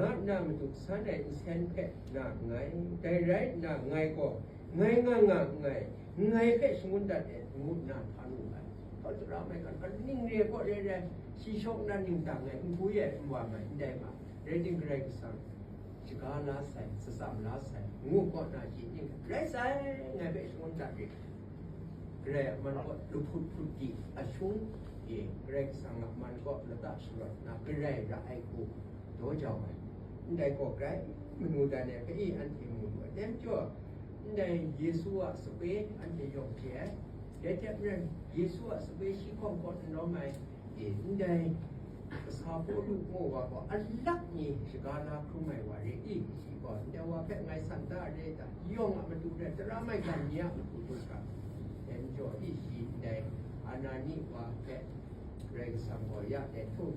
há nam tục xá đại sen kẹt là ngay tay rái là ngay có ngay ngay ngay ngay ngay cái sung đặt để một là thằng người có chỗ đó mày còn vẫn ninh ria có đây đây si sông đang ninh tảng ngày cũng vui vậy mà mày đây mà đây ninh cái cái sang chỉ có lá sẻ sẽ sắm lá sẻ ngu có là chỉ nhưng rái sẻ ngày vậy sung đặt đi cái mình có lúc phút phút gì à xuống gì cái sang mình có là ta sửa là cái này là ai cũng ဒေါ်ကြောင်ပဲဒိုင်ကော့ကရိုင်မနူဒန်ရဲ့ပေးအန်တီမူအတမ်ကျော်ဒိုင်ယေရှုအစပေးအန်တီယောပြေရတဲ့ပြန်ယေရှုအစပေးရှိခွန်ကော့နော်မိုင်ဒိုင်စာပို့လို့ဘောကဘောအလတ်ကြီးစကားလာခုမဲ့ဝါရီဤရှိပေါ်တော်ဝဖက်ငိုင်းစန္ဒရဲတာယောငါမတူတဲ့တရမိုက်ကမြတ်ကိုတို့ကအန်ကျော်ဤရှိတဲ့အာနာနိဝါဖက်ရေဆံပေါ်ရတဲ့ထုတ်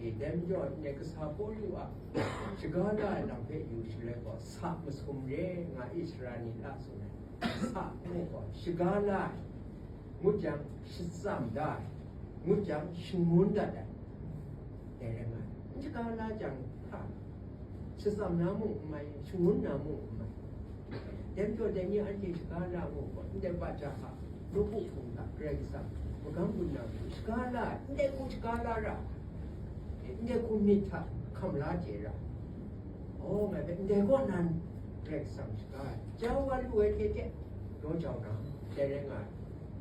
내가 사보류와 지가나 남해 유실래고 사무솜예 나 이스라엘이라 소네 사무고 시가나 무장 십삼다 무장 신문다다 내려마 지가나 장파 십삼나무 마이 신문나무 마이 댐교 댐이 안지 지가나무 근데 바자하 로부품다 그래서 뭐간분나 지가나 근데 고 지가나라 เด็กคุณมีท่าคำลาเจรโอ้แม่เป็นเด็กคนนั้นเรียกสังสกายเจ้าวันรวยเก่งน้องชาวนาใจแรงงาน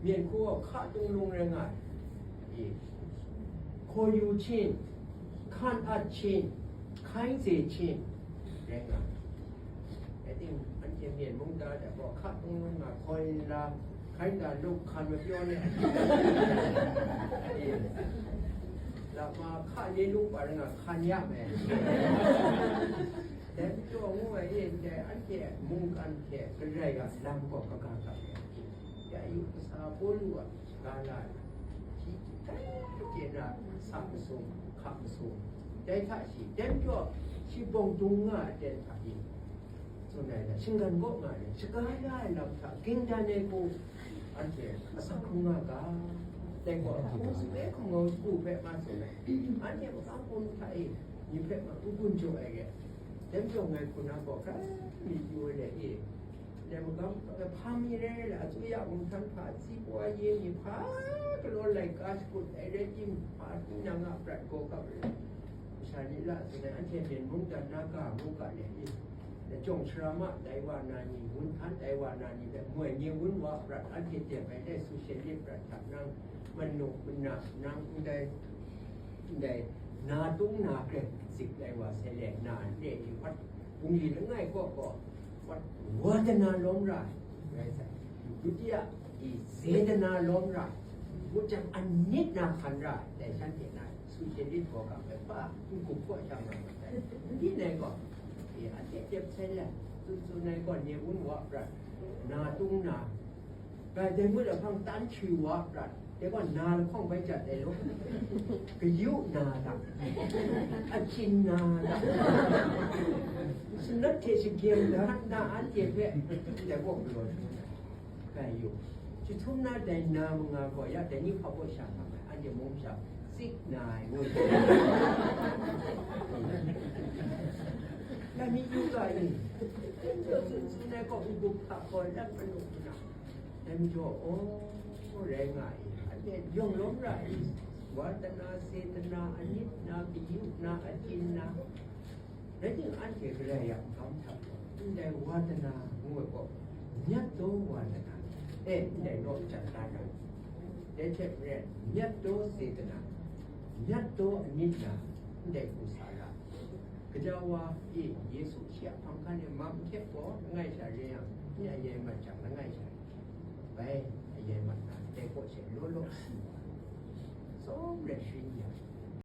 เมียนคู่ข้าตุงลงแรงงานอีกโคยูชินขันอัดชินขันเจชินแรงงานไอ้ทิ่งอันเจียนมุงตาแต่บอกข้าตุงลงมาคอยลาใครด่าลูกคันมาพี่อ้อเนี่ย จะมาฆ่ายลูกไปเนี่ยฆ่ายากไหมแต่ตัวงูเองแต่อันแค่มุ่งกันแค่กระไรกับสามก็ประกาศแต่ไอ้สาวโผล่กาลาที่ไกลเกินละสามสูงขับสูงได้ท่าสิแต่ตัวชิบงตรงอะเด่นท่าอีส่วนไหนละชิงกันก็ไงชิกายได้แล้วท่ากินได้ในกูอันแค่สักครึ่งอะก็าใครด่าลูกคันมาเปี้ยวเนี่ยเรามาข้าเลี้ยงลูกไปแล้วนะคันยากแม่แต่ตัวงูไอ้เองแต่อันแก่มุงกันแก่ก็ไรก็ลำก็กระกากับอย่าอยู่ภาษาพูดว่ จงชรมะไดวานานีวุ้นทันไดวานานีแต่เมื่อเยวุ้นวะประทัดเตียไปได้สุเชลิประทับนั่งมันหนุกมันหนักนั่งได้ได้นาตุ้งนาเกล็ดสิบไดว่าเสลกนาเดียวัดปุงยีทั้งง่ายก็ก็วัดวัจนาล้มรายไรแต่ยุติยะอีเสดนาล้มรายวุจังอันนิดนาคันรายแต่ฉันเห็นนาสุเชลิตบอกกับไปว่าคุณกุ๊กก็จำเราได้ที่ไหนก่อน 也还在接生了，就是那个也问我了，那中那，但在没得放单去我了。เดี๋ยวก่อนนาแล้วคล่องไปจัดไอ้ลูก็ยุนาดักอจินนาดักสนัดเทศเกียมดันาอันเจ็บเว้ยแต่พวกโดนกายอยู่ชุดทุ่มนาแต่นามงาก่อยะแต่นี่เขาก็ชาทำไมอันเดียวมงชาซิกนายเว้ย ดันประนุนะแต่มีโจโอ้แรงไงอันนี้ย่องล้มไรวัฒนาเสตนาอนิจนาปิยุนาอจินนาและจึงอันเกี่ยวกับอย่างคำทับในวัฒนาหัวก็ยัดโตวัฒนาเอ๊ะในโลกจัดการกันได้เช็คเรียนยัดโตเสตนายัดโตอนิจนาได้กุศล Kejawa i Yesu siap pangkan yang mampu po ngai saja yang ni ayat macam ngai saja. Baik ayat macam tekok selolo siwa. So blessing ya.